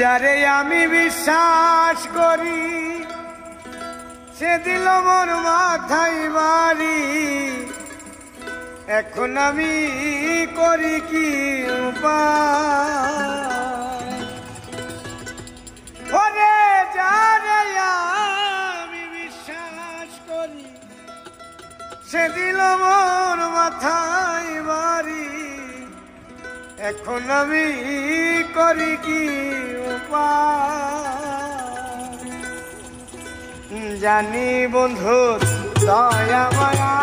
যারে আমি বিশ্বাস করি, সে দিল মোর মাথায় মারি। এখন আমি করি কি উপায়? যারে আমি বিশ্বাস করি, সে দিল মোর মাথায় এখন আমি করি কি উপায়? জানি বন্ধু দয়া মায়া